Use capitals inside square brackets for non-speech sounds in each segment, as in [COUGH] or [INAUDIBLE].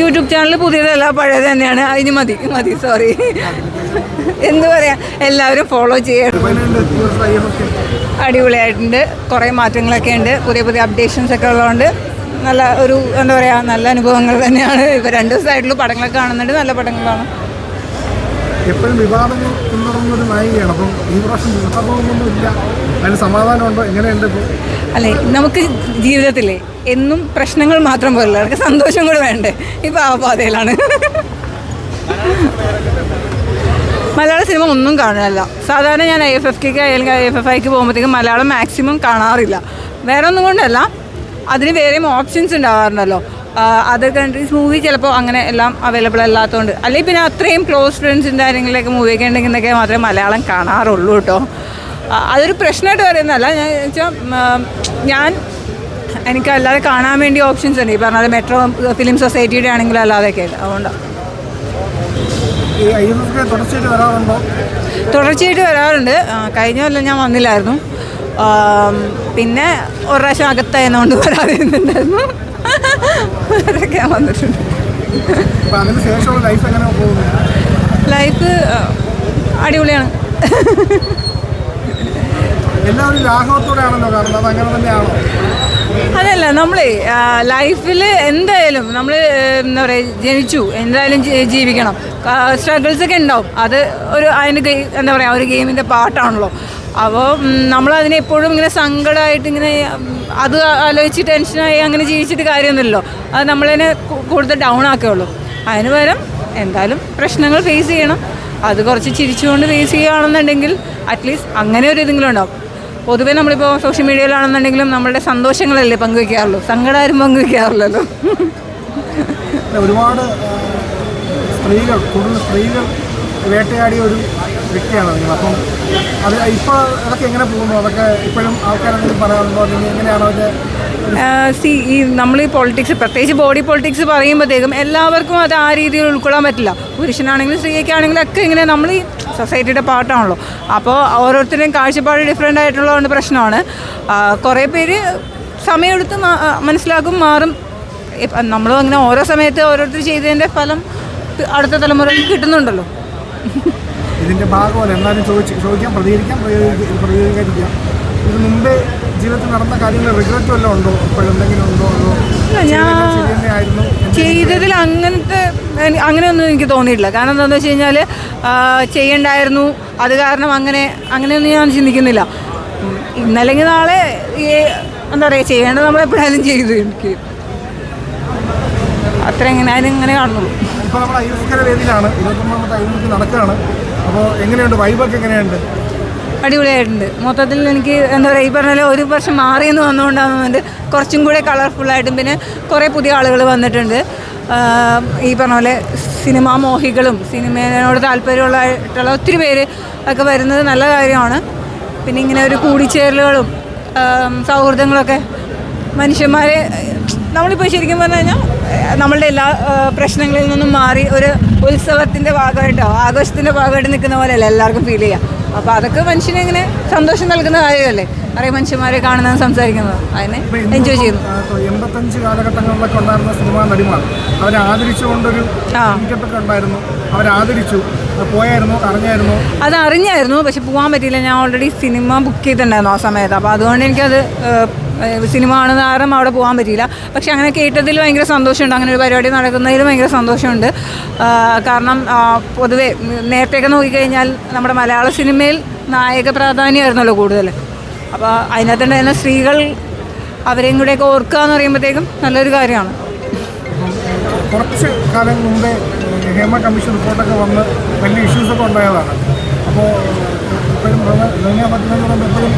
YouTube channel പുതിയതല്ല പഴയത് തന്നെയാണ്. അതിന് മതി മതി സോറി എന്തു പറയാ എല്ലാവരും ഫോളോ ചെയ്യണം. അടിപൊളിയായിട്ടുണ്ട്. കുറേ മാറ്റങ്ങളൊക്കെ ഉണ്ട്. പുതിയ പുതിയ അപ്ഡേഷൻസ് ഒക്കെ ഉള്ളതുകൊണ്ട് നല്ല ഒരു എന്താ പറയുക നല്ല അനുഭവങ്ങൾ തന്നെയാണ്. ഇപ്പോൾ രണ്ട് ദിവസമായിട്ടുള്ള പടങ്ങളൊക്കെ കാണുന്നുണ്ട് നല്ല പടങ്ങളാണ് എപ്പോഴും വിവാദങ്ങൾ പിന്തുടർന്നൊരു നായികയാണ്. അപ്പം ഈ പ്രാവശ്യം വിവാദമൊന്നും ഇല്ല. അതിന് സമാധാനമുണ്ടോ? എങ്ങനെയുണ്ട് ഇപ്പോൾ അല്ലേ നമുക്ക് ജീവിതത്തിലെ എന്നും പ്രശ്നങ്ങൾ മാത്രം പോലുള്ള. അവർക്ക് സന്തോഷം കൂടെ വേണ്ടേ? ഇപ്പോൾ ആ പാതയിലാണ്. മലയാള സിനിമ ഒന്നും കാണാനല്ല. സാധാരണ ഞാൻ ഐ എഫ് എഫ് കെക്ക് അല്ലെങ്കിൽ ഐ എഫ് എഫ് ഐക്ക് പോകുമ്പോഴത്തേക്കും മലയാളം മാക്സിമം കാണാറില്ല. വേറെ ഒന്നും കൊണ്ടല്ല. അതിന് വേറെയും ഓപ്ഷൻസ് ഉണ്ടാവാറുണ്ടല്ലോ. അതർ കൺട്രീസ് മൂവി ചിലപ്പോൾ അങ്ങനെ എല്ലാം അവൈലബിൾ അല്ലാത്തതുകൊണ്ട് അല്ലെങ്കിൽ പിന്നെ അത്രയും ക്ലോസ് ഫ്രണ്ട്സിന്റെ ആരെങ്കിലുമൊക്കെ മൂവിയൊക്കെ എന്നൊക്കെ മാത്രമേ മലയാളം കാണാറുള്ളൂ കേട്ടോ. അതൊരു പ്രശ്നമായിട്ട് പറയുന്നതല്ല. ഞാൻ വെച്ചാൽ ഞാൻ എനിക്ക് അല്ലാതെ കാണാൻ വേണ്ടി ഓപ്ഷൻസ് ഉണ്ട്. ഈ പറഞ്ഞത് മെട്രോ ഫിലിം സൊസൈറ്റിയുടെ ആണെങ്കിലും അല്ലാതെയൊക്കെ അതുകൊണ്ടാണ് തുടർച്ചയായിട്ട് വരാറുണ്ടോ. കഴിഞ്ഞ കൊല്ലം ഞാൻ വന്നില്ലായിരുന്നു. പിന്നെ ഒരു പ്രാവശ്യം അകത്തായതുകൊണ്ട് വരാതിരുന്നുണ്ടായിരുന്നു അതൊക്കെ ഞാൻ വന്നിട്ടുണ്ട്. ലൈഫ് അടിപൊളിയാണ്. അതല്ല നമ്മളെ ലൈഫിൽ എന്തായാലും നമ്മൾ എന്താ പറയുക ജനിച്ചു എന്തായാലും ജീവിക്കണം. സ്ട്രഗിൾസ് ഒക്കെ ഉണ്ടാവും. അത് ഒരു അതിന് എന്താ പറയുക ഒരു ഗെയിമിന്റെ പാട്ടാണല്ലോ. അപ്പോൾ നമ്മളതിനെ എപ്പോഴും ഇങ്ങനെ സങ്കടമായിട്ട് ഇങ്ങനെ അത് ആലോചിച്ച് ടെൻഷനായി അങ്ങനെ ജീവിച്ചിട്ട് കാര്യമൊന്നുമില്ലല്ലോ. അത് നമ്മളതിനെ കൂടുതൽ ഡൗൺ ആക്കുകയുള്ളൂ. അതിന് പകരം എന്തായാലും പ്രശ്നങ്ങൾ ഫേസ് ചെയ്യണം. അത് കുറച്ച് ചിരിച്ചുകൊണ്ട് ഫേസ് ചെയ്യുകയാണെന്നുണ്ടെങ്കിൽ അറ്റ്ലീസ്റ്റ് അങ്ങനെ ഒരു ഇതെങ്കിലും ഉണ്ടാവും. പൊതുവെ നമ്മളിപ്പോൾ സോഷ്യൽ മീഡിയയിലാണെന്നുണ്ടെങ്കിലും നമ്മളുടെ സന്തോഷങ്ങളല്ലേ പങ്കുവെക്കാറുള്ളൂ. സങ്കടമാരും പങ്കുവെക്കാറില്ലല്ലോ. ഒരുപാട് സ്ത്രീകൾ കൂടുതൽ സ്ത്രീകൾ വേട്ടയാടിയ ഒരു വ്യക്തിയാണ് നിങ്ങൾ അപ്പം അത് ഇപ്പോൾ അതൊക്കെ എങ്ങനെ പോകുന്നു? അതൊക്കെ ഇപ്പോഴും ആൾക്കാരെന്തെങ്കിലും പറയാറുണ്ടോ? അല്ലെങ്കിൽ എങ്ങനെയാണോ അത് സി ഈ നമ്മൾ ഈ പൊളിറ്റിക്സ് പ്രത്യേകിച്ച് ബോഡി പൊളിറ്റിക്സ് പറയുമ്പോഴത്തേക്കും എല്ലാവർക്കും അത് ആ രീതിയിൽ ഉൾക്കൊള്ളാൻ പറ്റില്ല. പുരുഷനാണെങ്കിലും സ്ത്രീയൊക്കെയാണെങ്കിലും ഒക്കെ ഇങ്ങനെ നമ്മൾ ഈ സൊസൈറ്റിയുടെ പാട്ടാണല്ലോ അപ്പോൾ ഓരോരുത്തരുടെയും കാഴ്ചപ്പാട് ഡിഫറെന്റ് ആയിട്ടുള്ളതുകൊണ്ട് പ്രശ്നമാണ്. കുറേ പേര് സമയമെടുത്ത് മനസ്സിലാക്കും മാറും. നമ്മളും അങ്ങനെ ഓരോ സമയത്ത് ഓരോരുത്തർ ചെയ്തതിന്റെ ഫലം അടുത്ത തലമുറയ്ക്ക് കിട്ടുന്നുണ്ടല്ലോ. ഇതിന്റെ ഭാഗമല്ല. എന്നാലും ചോദിച്ച് ചോദിക്കാം പ്രതികരിക്കാം പ്രതികരിക്ക- പ്രതികരിക്കാതിരിക്കാം ഇത് മുമ്പേ ജീവിതത്തിൽ നടന്ന കാര്യങ്ങൾ റിഗ്രറ്റ് വല്ലതും ഉണ്ടോ? ഇപ്പോഴെന്തെങ്കിലും ഉണ്ടോ? അതോ ചെയ്തതിൽ അങ്ങനത്തെ അങ്ങനെയൊന്നും എനിക്ക് തോന്നിയിട്ടില്ല. കാരണം എന്താണെന്ന് വെച്ച് കഴിഞ്ഞാൽ ചെയ്യണ്ടായിരുന്നു. അത് കാരണം അങ്ങനെ അങ്ങനെയൊന്നും ഞാൻ ചിന്തിക്കുന്നില്ല. ഇന്നല്ലെങ്കിൽ നാളെ ഈ എന്താ പറയുക ചെയ്യേണ്ടത് നമ്മൾ എപ്പോഴായാലും ചെയ്തു എനിക്ക് അത്ര എങ്ങനെ അതിനെങ്ങനെ കാണുന്നുള്ളൂ. ഇപ്പോൾ നമ്മൾ ഐസ്കര വേദിയിലാണ്. ഇരുപത്തൊമ്പതാമത്തെ ഐസ്കര നടക്കുകയാണ്. അപ്പോൾ എങ്ങനെയുണ്ട്? വൈബൊക്കെ എങ്ങനെയുണ്ട്? അടിപൊളിയായിട്ടുണ്ട്. മൊത്തത്തിൽ എനിക്ക് എന്താ പറയുക ഈ പറഞ്ഞാൽ ഒരു വർഷം മാറിയെന്ന് വന്നുകൊണ്ടാകുന്നുണ്ട് കുറച്ചും കൂടെ കളർഫുള്ളായിട്ടും പിന്നെ കുറേ പുതിയ ആളുകൾ വന്നിട്ടുണ്ട്. ഈ പറഞ്ഞ പോലെ സിനിമാ മോഹികളും സിനിമയോട് താല്പര്യമുള്ളതായിട്ടുള്ള ഒത്തിരി പേര് ഒക്കെ വരുന്നത് നല്ല കാര്യമാണ്. പിന്നെ ഇങ്ങനെ ഒരു കൂടിച്ചേരലുകളും സൗഹൃദങ്ങളൊക്കെ മനുഷ്യന്മാരെ നമ്മളിപ്പോൾ ശരിക്കും പറഞ്ഞു കഴിഞ്ഞാൽ നമ്മളുടെ എല്ലാ പ്രശ്നങ്ങളിൽ നിന്നും മാറി ഒരു ഉത്സവത്തിന്റെ ഭാഗമായിട്ടോ ആഘോഷത്തിന്റെ ഭാഗമായിട്ട് നിൽക്കുന്ന പോലെയല്ല എല്ലാവർക്കും ഫീൽ ചെയ്യാം. അപ്പോൾ അതൊക്കെ മനുഷ്യനെ ഇങ്ങനെ സന്തോഷം നൽകുന്ന കാര്യമല്ലേ? അറിയാം മനുഷ്യന്മാരെ കാണുന്നതും സംസാരിക്കുന്നതും. അതിനെ എൻജോയ് ചെയ്യുന്നു. എൺപത്തഞ്ച് കാലഘട്ടങ്ങളിലൊക്കെ ഉണ്ടായിരുന്ന സിനിമാ നടിമാർ അവരെ ആദരിച്ചുകൊണ്ടൊരു ഉണ്ടായിരുന്നു. അവരെ ആദരിച്ചു. അത് പോയായിരുന്നു? അറിഞ്ഞായിരുന്നു? അത് അറിഞ്ഞായിരുന്നു പക്ഷെ പോകാൻ പറ്റിയില്ല. ഞാൻ ഓൾറെഡി സിനിമ ബുക്ക് ചെയ്തിട്ടുണ്ടായിരുന്നു ആ സമയത്ത്. അപ്പോൾ അതുകൊണ്ട് എനിക്കത് സിനിമ കാണുന്ന കാരണം അവിടെ പോകാൻ പറ്റിയില്ല. പക്ഷെ അങ്ങനെ കേട്ടതിൽ ഭയങ്കര സന്തോഷമുണ്ട്. അങ്ങനെ ഒരു പരിപാടി നടക്കുന്നതിൽ ഭയങ്കര സന്തോഷമുണ്ട്. കാരണം പൊതുവേ നേരത്തെയൊക്കെ നോക്കിക്കഴിഞ്ഞാൽ നമ്മുടെ മലയാള സിനിമയിൽ നായക പ്രാധാന്യമായിരുന്നല്ലോ കൂടുതൽ. അപ്പോൾ അതിനകത്തുണ്ട് തന്നെ സ്ത്രീകൾ അവരെയും കൂടെയൊക്കെ ഓർക്കുക എന്ന് പറയുമ്പോഴത്തേക്കും നല്ലൊരു കാര്യമാണ്. കുറച്ച് കാലം മുമ്പേ ഹേമ കമ്മീഷൻ റിപ്പോർട്ടൊക്കെ വന്ന് വലിയ ഇഷ്യൂസൊക്കെ ഉണ്ടായതാണ്. അപ്പോൾ ഇപ്പോഴും പത്മനാഭൻ പറയുമ്പോൾ എപ്പോഴും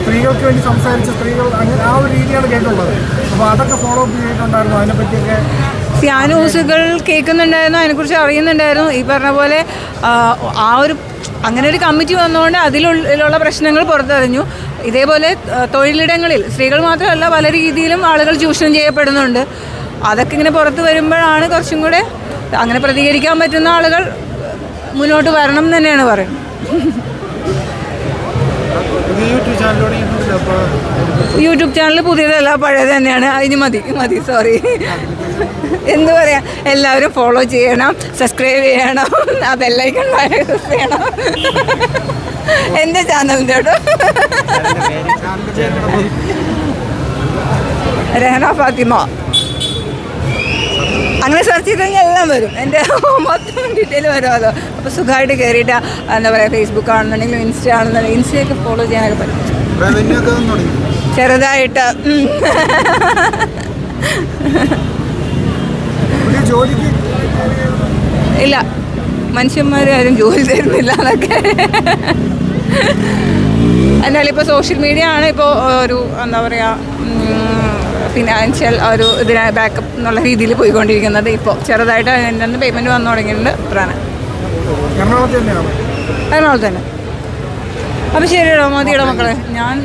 സ്ത്രീകൾക്ക് വേണ്ടി സംസാരിച്ച സ്ത്രീകൾ അങ്ങനെ ആ ഒരു രീതിയാണ് കേട്ടുള്ളത് അപ്പോൾ അതൊക്കെ ഫോളോ അപ്പ് ചെയ്തിട്ടുണ്ടായിരുന്നു. അതിനെപ്പറ്റിയൊക്കെ ന്യൂസുകൾ കേൾക്കുന്നുണ്ടായിരുന്നു. അതിനെക്കുറിച്ച് അറിയുന്നുണ്ടായിരുന്നു. ഈ പറഞ്ഞ പോലെ ആ, ഒരു അങ്ങനെ ഒരു കമ്മിറ്റി വന്നുകൊണ്ട് അതിലുള്ള പ്രശ്നങ്ങൾ പുറത്തറിഞ്ഞു. ഇതേപോലെ തൊഴിലിടങ്ങളിൽ സ്ത്രീകൾ മാത്രമല്ല പല രീതിയിലും ആളുകൾ ചൂഷണം ചെയ്യപ്പെടുന്നുണ്ട്. അതൊക്കെ ഇങ്ങനെ പുറത്ത് വരുമ്പോഴാണ് കുറച്ചും കൂടെ അങ്ങനെ പ്രതികരിക്കാൻ പറ്റുന്ന ആളുകൾ മുന്നോട്ട് വരണം എന്ന് തന്നെയാണ് പറയുന്നത്. യൂട്യൂബ് ചാനൽ പുതിയതല്ല പഴയത് തന്നെയാണ്. അതിന് മതി മതി സോറി എന്തു പറയാ? എല്ലാവരും ഫോളോ ചെയ്യണം സബ്സ്ക്രൈബ് ചെയ്യണം ആ ബെല്ലൈക്കൺ ചെയ്യണം. എന്റെ ചാനലിന്റെ കേട്ടോ രഹന ഫാത്തിമ. അങ്ങനെ സെർച്ച് ചെയ്ത് കഴിഞ്ഞാൽ എല്ലാം വരും. എന്റെ [LAUGHS] മൊത്തം ഡീറ്റെയിൽ വരുമല്ലോ അപ്പോൾ സുഖമായിട്ട് കയറിയിട്ട് എന്താ പറയുക ഫേസ്ബുക്ക് ആണെന്നുണ്ടെങ്കിലും ഇൻസ്റ്റ ആണെന്നുണ്ടെങ്കിൽ ഇൻസ്റ്റയൊക്കെ ഫോളോ ചെയ്യാനൊക്കെ പറ്റും. ചെറുതായിട്ട്. ഇല്ല. മനുഷ്യന്മാർ ആരും ജോലി തരുന്നില്ല എന്നൊക്കെ എന്നാലും ഇപ്പോൾ സോഷ്യൽ മീഡിയ ആണ് ഇപ്പോൾ ഒരു എന്താ പറയുക ഫിനാൻഷ്യൽ ഒരു ഇതിന് ബാക്കപ്പ് എന്നുള്ള രീതിയിൽ പോയിക്കൊണ്ടിരിക്കുന്നത് ഇപ്പോൾ ചെറുതായിട്ട് അതിന്റെ പേയ്മെന്റ് വന്നു തുടങ്ങിയിട്ടുണ്ട്. തന്നെയാണ്? എറണാകുളത്ത് തന്നെ. അപ്പോൾ ശരി മോദിയുടെ മക്കളെ. ഞാൻ